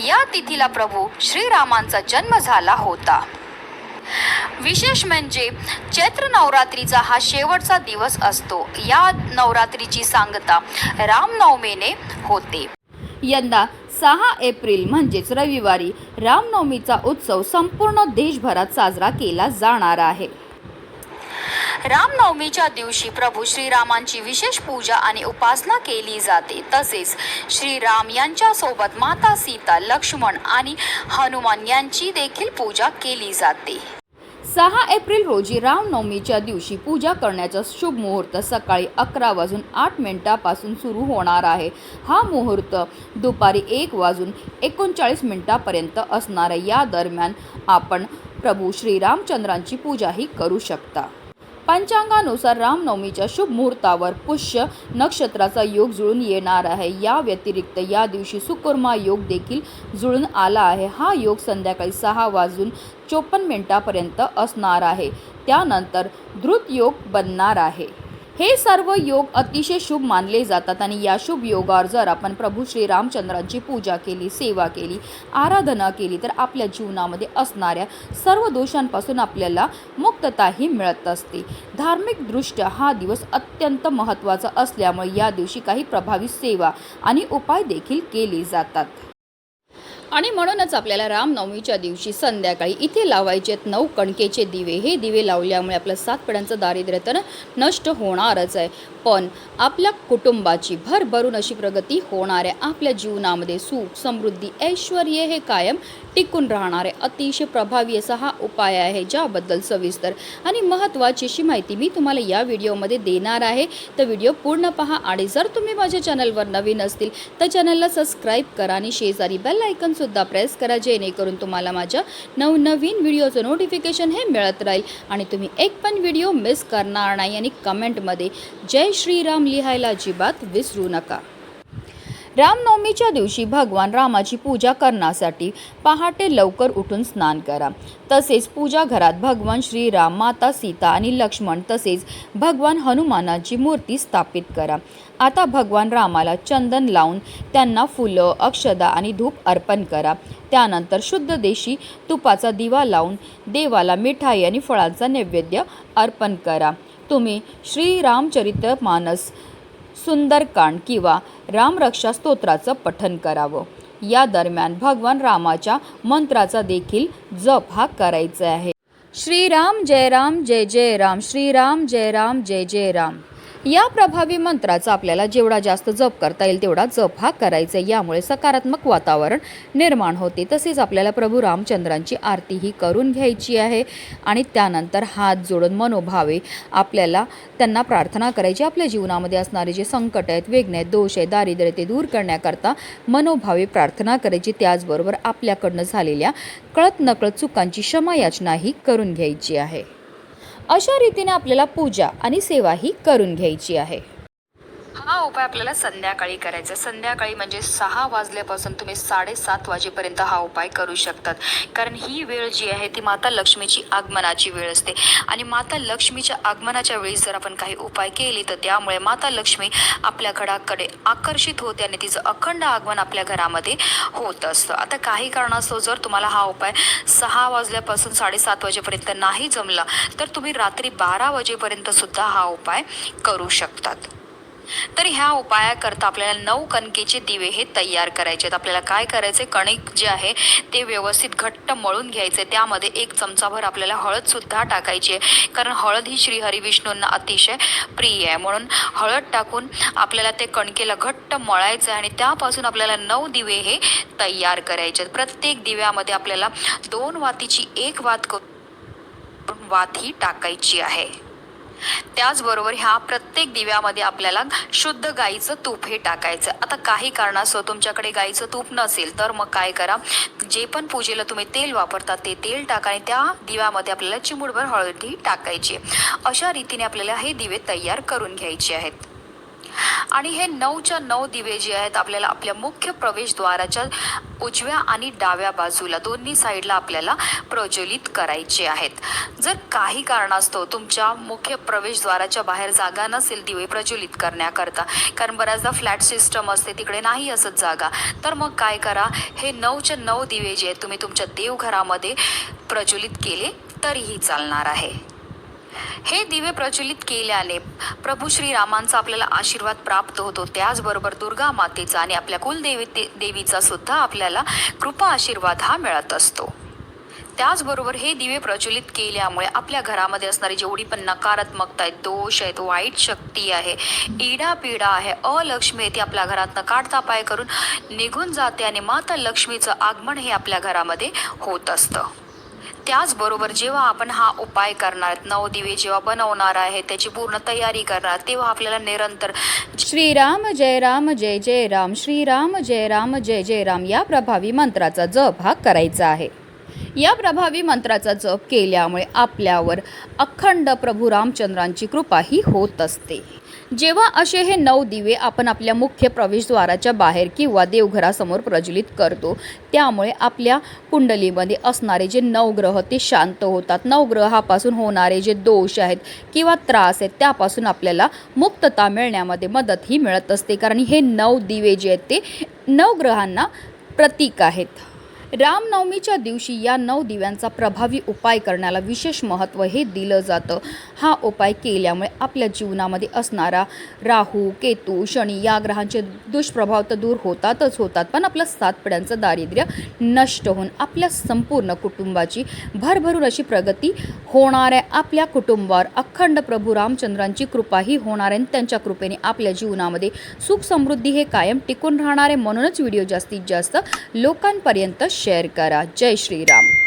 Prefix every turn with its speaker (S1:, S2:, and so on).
S1: या तिथीला प्रभू श्रीरामांचा जन्म झाला होता. विशेष म्हणजे चैत्र नवरात्रीचा हा शेवटचा दिवस असतो. या नवरात्रीची सांगता रामनवमीने होते. यंदा सहा एप्रिल म्हणजेच रविवारी रामनवमीचा उत्सव संपूर्ण देशभरात साजरा केला जाणार आहे. रामनवमीच्या दिवशी प्रभू श्रीरामांची विशेष पूजा आणि उपासना केली जाते. तसेच श्रीराम यांच्यासोबत माता सीता लक्ष्मण आणि हनुमान यांची देखील पूजा केली जाते. सहा एप्रिल रोजी रामनवमीच्या दिवशी पूजा करण्याचा शुभ मुहूर्त सकाळी अकरा वाजून आठ मिनिटापासून सुरू होणार आहे. हा मुहूर्त दुपारी एक वाजून एकोणचाळीस मिनिटापर्यंत असणार आहे. या दरम्यान आपण प्रभू श्रीरामचंद्रांची पूजाही करू शकता. पंचांगानुसार रामनवमीच्या शुभ मुहूर्तावर पुष्य नक्षत्राचा योग जुळून येणार आहे. या व्यतिरिक्त या दिवशी सुकुर्मा योग देखील जुळून आला आहे. हा योग संध्याकाळी सहा वाजून चोपन्न मिनिटापर्यंत असणार आहे. त्यानंतर द्रुत योग बनणार आहे. हे सर्व योग अतिशय शुभ मानले जातात आणि या शुभ योगावर जर आपण प्रभू श्रीरामचंद्रांची पूजा केली सेवा केली आराधना केली तर आपल्या जीवनामध्ये असणाऱ्या सर्व दोषांपासून आपल्याला मुक्तताही मिळत असते. धार्मिकदृष्ट्या हा दिवस अत्यंत महत्त्वाचा असल्यामुळे या दिवशी काही प्रभावी सेवा आणि उपाय देखील केले जातात. आणि म्हणूनच आपल्याला रामनवमीच्या दिवशी संध्याकाळी इथे लावायचे आहेत नऊ कणकेचे दिवे. हे दिवे लावल्यामुळे आपलं सात पिढ्यांचं दारिद्र्य तर नष्ट होणारच आहे. पण आपल्या कुटुंबाची भरभरून अशी प्रगती होणार आहे. आपल्या जीवनामध्ये सुख समृद्धी ऐश्वर हे कायम टिकून राहणार आहे. अतिशय प्रभावी असा हा उपाय आहे ज्याबद्दल सविस्तर आणि महत्त्वाची अशी माहिती मी तुम्हाला या व्हिडिओमध्ये देणार आहे. तर व्हिडिओ पूर्ण पहा आणि जर तुम्ही माझ्या चॅनलवर नवीन असतील तर चॅनलला सबस्क्राईब करा आणि शेजारी बेल सुद्धा प्रेस करा जेणेकरून तुम्हाला माझ्या नवनवीन व्हिडिओचं नोटिफिकेशन हे मिळत राहील. आणि तुम्ही एक पण व्हिडिओ मिस करणार नाही आणि कमेंटमध्ये जय श्रीराम लिहायला अजिबात विसरू नका. रामनवमीच्या दिवशी भगवान रामाची पूजा करण्यासाठी पहाटे लवकर उठून स्नान करा. तसेच पूजा घरात भगवान श्रीराम माता सीता आणि लक्ष्मण तसेच भगवान हनुमानाची मूर्ती स्थापित करा. आता भगवान रामाला चंदन लावून त्यांना फुलं अक्षदा आणि धूप अर्पण करा. त्यानंतर शुद्ध देशी तुपाचा दिवा लावून देवाला मिठाई आणि फळांचा नैवेद्य अर्पण करा. तुम्ही श्रीरामचरित मानस सुंदरकांड किंवा रामरक्षा स्तोत्राचं पठन करावं. या दरम्यान भगवान रामाच्या मंत्राचा देखील जप हा करायचा आहे. श्रीराम जय राम जय जय राम श्रीराम जय राम जय जय राम. या प्रभावी मंत्राचा आपल्याला जेवढा जास्त जप करता येईल तेवढा जप हा करायचा आहे. यामुळे सकारात्मक वातावरण निर्माण होते. तसेच आपल्याला प्रभू रामचंद्रांची आरती ही करून घ्यायची आहे. आणि त्यानंतर हात जोडून मनोभावे आपल्याला त्यांना प्रार्थना करायची. आपल्या जीवनामध्ये असणारे जे संकट आहेत वेगणे आहेत दोष आहे दारिद्र्य ते दूर करण्याकरता मनोभावे प्रार्थना करायची. त्याचबरोबर आपल्याकडनं झालेल्या कळत नकळत चुकांची क्षमायाचनाही करून घ्यायची आहे. अशा रीतीने आपल्याला पूजा आणि सेवा ही करून घ्यायची आहे. हा उपाय आपल्याला संध्याकाळी करायचा संध्याकाळी म्हणजे सहा वाजल्यापासून तुम्ही साडेसात वाजेपर्यंत हा उपाय करू शकतात. कारण ही वेळ जी आहे ती माता लक्ष्मीची आगमनाची वेळ असते. आणि माता लक्ष्मीच्या आगमनाच्या वेळी जर आपण काही उपाय केले तर त्यामुळे माता लक्ष्मी आपल्या घराकडे आकर्षित होते आणि तिचं अखंड आगमन आपल्या घरामध्ये होत असतं. आता काही कारणास्तव जर तुम्हाला हा उपाय सहा वाजल्यापासून साडेसात वाजेपर्यंत नाही जमला तर तुम्ही रात्री बारा वाजेपर्यंत सुद्धा हा उपाय करू शकतात. तर ह्या उपायाकरता आपल्याला नऊ कणकेचे दिवे हे तयार करायचे आहेत. आपल्याला काय करायचे कणिक जे आहे ते व्यवस्थित घट्ट मळून घ्यायचे त्यामध्ये एक चमचाभर आपल्याला हळदसुद्धा टाकायची आहे. कारण हळद ही श्रीहरी विष्णूंना अतिशय प्रिय आहे. म्हणून हळद टाकून आपल्याला ते कणकेला घट्ट मळायचं आहे आणि त्यापासून आपल्याला नऊ दिवे हे तयार करायचे आहेत. प्रत्येक दिव्यामध्ये आपल्याला दोन वातीची एक वात करून वात ही टाकायची आहे. त्याचबरोबर ह्या प्रत्येक दिव्यामध्ये आपल्याला शुद्ध गाईचं तूप हे टाकायचं. आता काही कारणास्तव तुमच्याकडे गाईचं तूप नसेल तर मग काय करा? जे पण पूजेला तुम्ही तेल वापरता ते तेल टाका आणि त्या दिव्यामध्ये आपल्याला चिमुडभर हळदी टाकायची अशा रीतीने आपल्याला हे दिवे तयार करून घ्यायचे आहेत. आणि हे नऊच्या नऊ दिवे जे आहेत आपल्याला आपल्या मुख्य प्रवेशद्वाराच्या उजव्या आणि डाव्या बाजूला दोन्ही साईडला आपल्याला प्रज्वलित करायचे आहेत. जर काही कारणास्तव तुमच्या मुख्य प्रवेशद्वाराच्या बाहेर जागा नसेल दिवे प्रज्वलित करण्याकरता कारण बऱ्याचदा फ्लॅट सिस्टम असते तिकडे नाही असत जागा तर मग काय करा? हे नऊच्या नऊ दिवे जे आहेत तुम्ही तुमच्या देवघरामध्ये प्रज्वलित केले तरीही चालणार आहे. हे दिवे प्रज्वलित केल्याने प्रभू श्रीरामांचा आपल्याला आशीर्वाद प्राप्त होतो. त्याचबरोबर दुर्गा मातेचा आणि आपल्या कुलदेवी देवीचा सुद्धा आपल्याला कृपा आशीर्वाद हा मिळत असतो. त्याचबरोबर हे दिवे प्रज्वलित केल्यामुळे आपल्या घरामध्ये असणारी जेवढी पण नकारात्मकता आहेत दोष आहेत वाईट शक्ती आहे इडा पिडा आहे अलक्ष्मी आहे ती आपल्या घरातनं काढता पाय करून निघून जाते आणि माता लक्ष्मीचं आगमन हे आपल्या घरामध्ये होत असतं. त्याचबरोबर जेव्हा आपण हा उपाय करणार नऊ दिवे जेव्हा बनवणार आहे त्याची पूर्ण तयारी करणार तेव्हा आपल्याला निरंतर
S2: श्रीराम जय राम जय जय राम श्रीराम जय राम जय जय राम या प्रभावी मंत्राचा जप हा करायचा आहे. या प्रभावी मंत्राचा जप केल्यामुळे आपल्यावर अखंड प्रभू रामचंद्रांची कृपा ही होत असते. जेव्हा असे हे नऊ दिवे आपण आपल्या मुख्य प्रवेशद्वाराच्या बाहेर किंवा देवघरासमोर प्रज्वलित करतो त्यामुळे आपल्या कुंडलीमध्ये असणारे जे नवग्रह ते शांत होतात. नवग्रहापासून होणारे जे दोष आहेत किंवा त्रास आहेत त्यापासून आपल्याला मुक्तता मिळण्यामध्ये मदत ही मिळत असते. कारण हे नऊ दिवे जे आहेत ते नवग्रहांना प्रतीक आहेत. रामनवमीच्या दिवशी या नऊ दिव्यांचा प्रभावी उपाय करण्याला विशेष महत्त्व हे दिलं जातं. हा उपाय केल्यामुळे आपल्या जीवनामध्ये असणारा राहू केतू शनी या ग्रहांचे दुष्प्रभाव तर दूर होतातच होतात पण आपलं सात पिढ्यांचं दारिद्र्य नष्ट होऊन आपल्या संपूर्ण कुटुंबाची भरभरून अशी प्रगती होणार आहे. आपल्या कुटुंबावर अखंड प्रभू रामचंद्रांची कृपाही होणार आहे आणि त्यांच्या कृपेने आपल्या जीवनामध्ये सुख समृद्धी हे कायम टिकून राहणार आहे. म्हणूनच व्हिडिओ जास्तीत जास्त लोकांपर्यंत शेअर करा. जय श्रीराम.